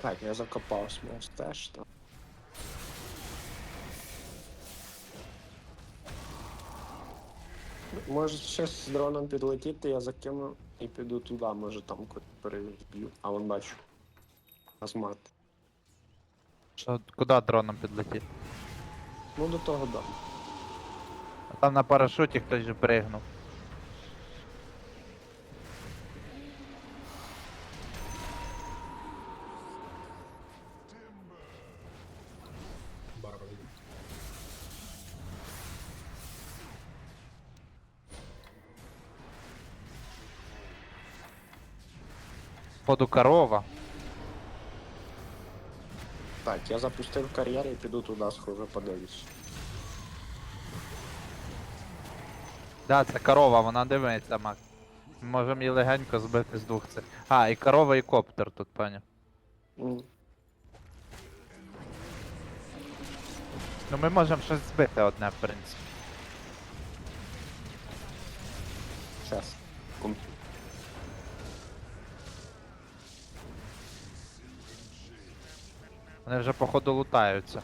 Так, я закопав смос теж там. Може ще з дроном підлетіти, я закину і піду туди, може там переб'ю. А вон бачу. Азмат. Що, куди дроном підлетіти? Ну до того дам. А там на парашуті хтось же пригнув. Поду корова. Так, я запустив кар'єр і піду туди, схоже, подивлюсь. Да, це корова, вона дивиться, Мак. Можемо її легенько збити з двох цих. А, і корова, і коптер тут, пані. М, Ну ми можемо щось збити одне, в принципі. Щас. Кум. Вони вже походу лутаються.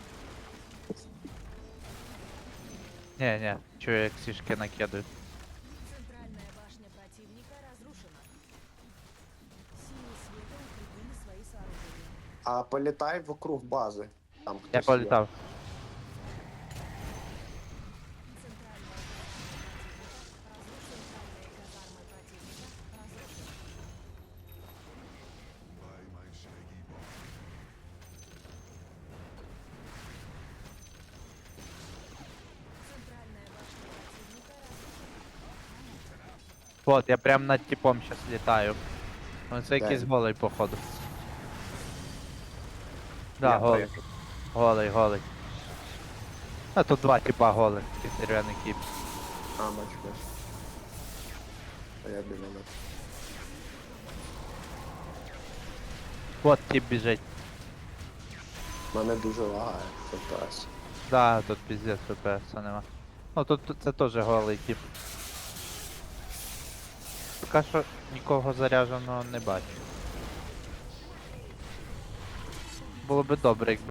Ні, ні, чую, як сішки накидують. Центральная башня противника разрушена. Силы света укрепили свои сооружения. А політай вокруг бази. Там Я хтось є. політав. Вот, я прям над типом щас літаю. Ну це якийсь голий, походу. Я Да, голий. пригну. Голий, голий. А тут два типа голих, ті дерев'яний кіп. А, бачу. А я біля них. Вот тип біжить. Мене дуже лагає, FPS. Да, тут піздець ФПС нема. Ну тут тут це теж голий тип. Поки що нікого зарядженого не бачу. Було би добре, якби